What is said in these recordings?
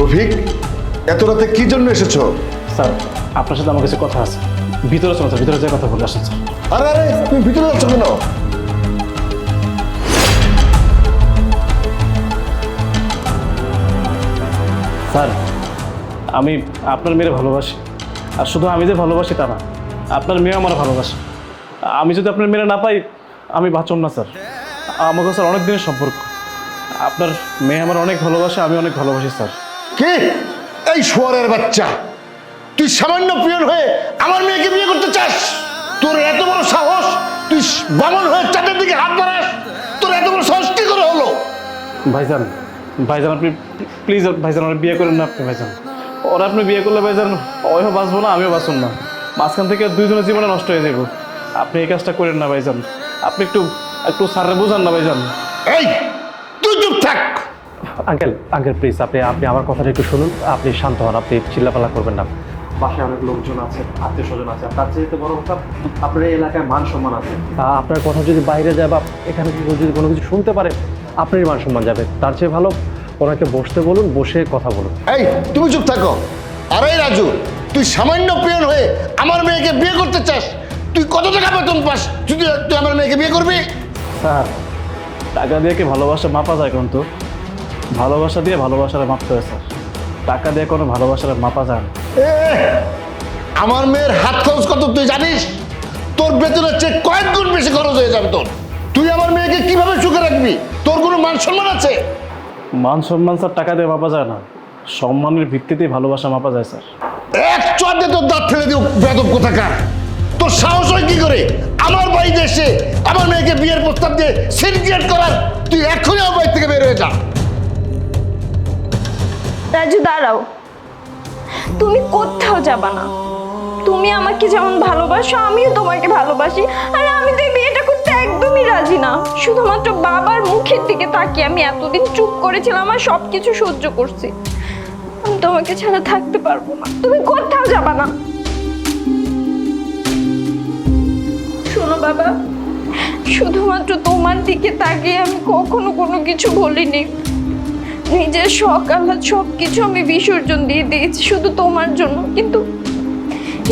রফিক এত রাতে কি জন্য এসেছ? স্যার আপনার সাথে আমার কাছে কথা আছে। ভিতরে চলো স্যার ভিতরে যাই কথা বলে আসেন স্যার। আরে আরে তুমি ভিতরে যাচ্ছ কেন? স্যার আমি আপনার মেয়ের ভালোবাসি। আর শুধু আমি যে ভালোবাসি তা না আপনার মেয়ে আমার ভালোবাসে। আমি যদি আপনার মেয়ে না পাই আমি বাঁচব না স্যার। আমাকে স্যার অনেক দিনের সম্পর্ক। আপনার মেয়ে আমার অনেক ভালোবাসে আমি অনেক ভালোবাসি স্যার। কি? এই শুয়ারের বাচ্চা। তুই সামান্য পিয়ন হয়ে আমার মেয়েকে বিয়ে করতে চাস? তোর এত বড় সাহস? তুই বামন হয়ে চাঁদের দিকে হাত বাড়াস? তোর এত বড় সাহস কি করে হলো? ভাইজান ভাইজান আপনি প্লিজ ভাইজান আমার বিয়ে করেন না আপনি ভাইজান। ওরা আপনি বিয়ে করলে ভাইজান ওইও বাঁচবো না আমিও বাঁচব না। মাঝখান থেকে দুইজনের জীবনে নষ্ট হয়ে যাব। আপনি এই কাজটা করেন না ভাইজান। আপনি একটু একটু স্যারে বোঝান না ভাইজান। এই তুই চুপ থাক। আঙ্কেল আঙ্কেল প্লিজ আপনি আপনি আমার কথাটা একটু শুনুন। আপনি শান্ত হন আপনি চিল্লাপাল্লা করবেন না। বাসায় অনেক লোকজন আছে আত্মীয় স্বজন আছে তার চাইতে বড় কথা আপনার এই এলাকায় মান সম্মান আছে। তা আপনার কথা যদি বাইরে যায় বা এখানে কি যদি কোনো কিছু শুনতে পারে আপনারই মান সম্মান যাবে। তার চেয়ে ভালো ওনাকে বসতে বলুন বসে কথা বলুন। এই তুমি চুপ থাকো। আরে রাজু তুই সামান্য পিয়ন হয়ে আমার মেয়েকে বিয়ে করতে চাস? তুই কত টাকা বেতন পাস? যদি তুই আমার মেয়েকে বিয়ে করবি? স্যার টাকা দিয়ে কি ভালোবাসা মাপা যায় কোন তো? ভালোবাসা দিয়ে ভালোবাসার মাপতে হয় স্যার। টাকা দিয়ে কোনো ভালোবাসার মাপা যায় না। এ, আমার মেয়ের হাত খরচ কত তুই জানিস? তোর বেতনের চেয়ে কয়েক গুণ বেশি খরচ হয়ে যাবে তোর। তুই আমার মেয়েকে কীভাবে সুখে রাখবি? তোর কোনো মান সম্মান আছে? মান সম্মান স্যার টাকা দিয়ে মাপা যায় না। সম্মানের ভিত্তিতেই ভালোবাসা মাপা যায় স্যার। এক চটে তোর দাঁত ফেলে দিও বেদব কোথাকার। তোর সাহস হয় কি করে? আমার বাড়িতে এসে আমার মেয়েকে বিয়ের প্রস্তাব দিয়ে সিনক্রিয়েট করার। তুই এখনই আমার বাড়ি থেকে বের হয়ে যা। রাজু, দাঁড়াও। তুমি কোথাও যাবা না। তুমি আমাকে যেমন ভালোবাসো, আমিও তোমাকে ভালোবাসি। আর আমি তো বিয়েটা করতে একদমই রাজি না। শুধুমাত্র বাবার মুখের দিকে তাকিয়ে আমি এতদিন চুপ করেছিলাম আর সব কিছু সহ্য করছি। আমি তোমাকে ছাড়া থাকতে পারব না। তুমি কোথাও যাবা না। শোনো বাবা, শুধুমাত্র তোমার দিকে তাকিয়ে আমি কখনো কোনো কিছু বলিনি। নিজের শখ আহ্লাদ সব কিছু আমি বিসর্জন দিয়ে দিয়েছি শুধু তোমার জন্য। কিন্তু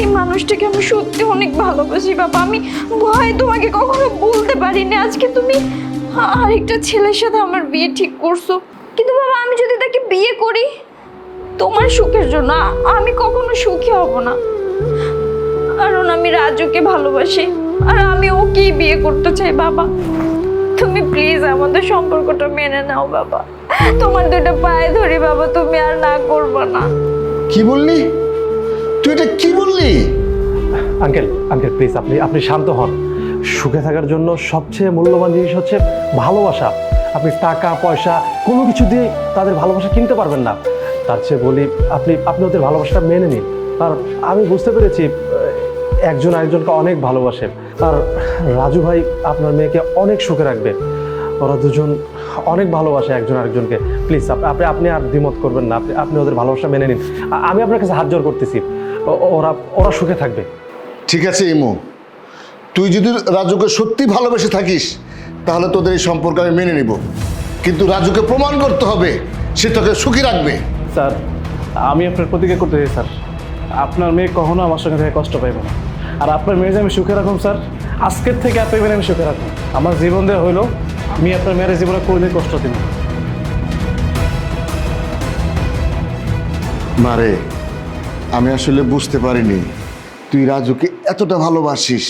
এই মানুষটাকে আমি সত্যি অনেক ভালোবাসি, বাবা। আমি ভয় তোমাকে কখনো বলতে পারিনি। আজকে তুমি আরেকটা ছেলের সাথে আমার বিয়ে ঠিক করছ। কিন্তু বাবা, আমি যদি তাকে বিয়ে করি, তোমার সুখের জন্য আমি কখনো সুখী হব না। কারণ আমি রাজুকে ভালোবাসি, আর আমি ওকেই বিয়ে করতে চাই, বাবা। তুমি প্লিজ আমাদের সম্পর্কটা মেনে নাও, বাবা। তোমার দুটো পায়ে ধরি বাবা তুমি আর না করব না। কি বললি? তুই এটা কি বললি? আঙ্কেল আঙ্কেল প্লিজ আপনি আপনি শান্ত হন। সুখে থাকার জন্য সবচেয়ে মূল্যবান জিনিস হচ্ছে ভালোবাসা। আপনি টাকা পয়সা কোনো কিছু দিয়ে তাদের ভালোবাসা কিনতে পারবেন না। তার চেয়ে বলি আপনি আপনি ওদের ভালোবাসাটা মেনে নিন। আর আমি বুঝতে পেরেছি একজন আরেকজনকে অনেক ভালোবাসে। আর রাজু ভাই আপনার মেয়েকে অনেক সুখে রাখবে। ওরা দুজন অনেক ভালোবাসে একজন আরেকজনকে। প্লিজ আপনি আপনি আর দ্বিমত করবেন না। আপনি আপনি ওদের ভালোবাসা মেনে নিন। আমি আপনার কাছে হাত জোর করতেছি। ও- ওরা ওরা সুখে থাকবে। ঠিক আছে ইমু। তুই যদি রাজুকে সত্যি ভালোবেসে থাকিস তাহলে তোদের এই সম্পর্ক আমি মেনে নিব। কিন্তু রাজুকে প্রমাণ করতে হবে সে তোকে সুখী রাখবে। স্যার আমি আপনার প্রতিজ্ঞা করতে চাই স্যার। আপনার মেয়ে কখনো আমার সঙ্গে থেকে কষ্ট পাইবে না। আর আপনার মেয়ে যে আমি সুখে রাখুন স্যার আজকের থেকে আপনার মেয়ে আমি সুখে রাখুন আমার জীবন দেওয়া হইল আমি আপনার মেয়ের জীবনে কোনোদিন কষ্ট দিব না। মারে আমি আসলে বুঝতে পারিনি। তুই রাজুকে এতটা ভালোবাসিস।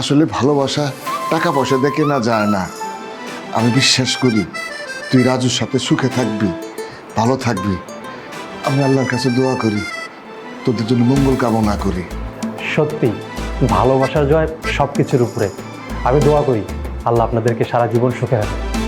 আসলে ভালোবাসা টাকা পয়সা দেখে না যায় না। আমি বিশ্বাস করি তুই রাজুর সাথে সুখে থাকবি ভালো থাকবি। আমি আল্লাহর কাছে দোয়া করি তোদের জন্য মঙ্গল কামনা করি। সত্যি ভালোবাসার জয় সব কিছুর উপরে। আমি দোয়া করি। আল্লাহ আপনাদেরকে সারা জীবন সুখে রাখে